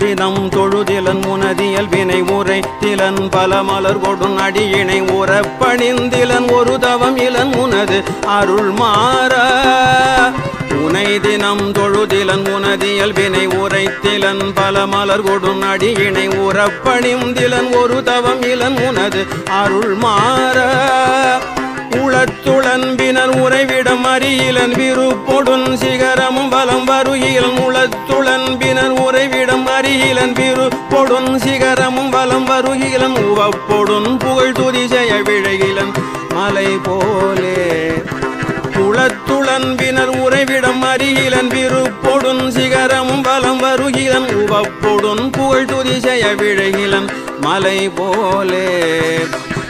தினம் தொழுதிலன் முனதியல் வினை உரை திலன் பல மலர் கொடும் அடியினை உறப்பணிந்திலன் ஒரு தவம் இளன் உனது அருள் மாற. உனை தினம் தொழுதிலன் உனதியல் வினை உரைத்திலன் பல மலர் கொடும் அடியினை உறப்பணிந்திலன் ஒரு தவம் இளன் உனது அருள் மாற. உளத்துளன்பினர் உறைவிடம் அறியிலன் விருப்பொடுன் சிகரம் அறியிலன் விருப்பொடுன் சிகரமும் பலம் வருகிலன் உவப்பொடுன் புகழ் துதி செய்ய விழகிலன் மலை போலே. குளத்துளன்பினர் உறைவிடம் அருகிலன் விருப்பொடுன் சிகரமும் பலம் வருகிலன் உவப்பொடுன் புகழ் துதி செய்ய விழகிலன் மலை போலே.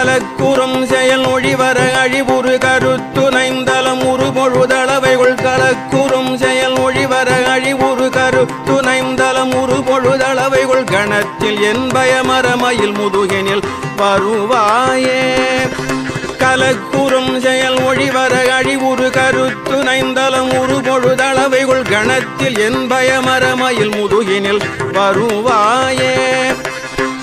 கலக்குறும் செயல் ஒழிவர அழிவுறு கருத்துணைந்தலம் உருபொழுதளவைகள் கலக்குறும் செயல் ஒழிவர அழிவுறு கருத்துணைந்தலம் உருபொழுதளவைகள் கணத்தில் என் பயமரமயில் முதுகெனில் வருவாயே. கலக்குறும் செயல் ஒழிவர அழிவுறு கருத்து உருபொழுதளவைகள் கணத்தில் என் பயமரமயில் முதுகினில் வருவாயே.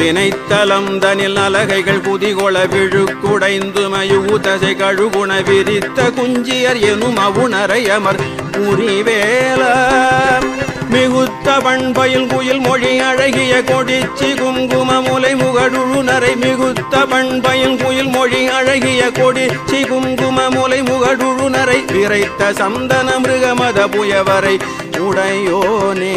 வினைத்தலம் தனில் அலகைகள் புதிகொள விழு குடைந்துமயுகுதசை கழுகுண விரித்த குஞ்சியர் எனும் அவுணரை அமர். முறிவேலா மிகுத்த பண்பயில் குயில் மொழி அழகிய கொடிச்சி குங்கும முலை முகடுழுநரை மிகுத்த பண்பயில் குயில் மொழி அழகிய கொடிச்சி குங்கும முலை முகடுழுநரை. விரைத்த சந்தன மிருகமத புயவரை உடையோனே.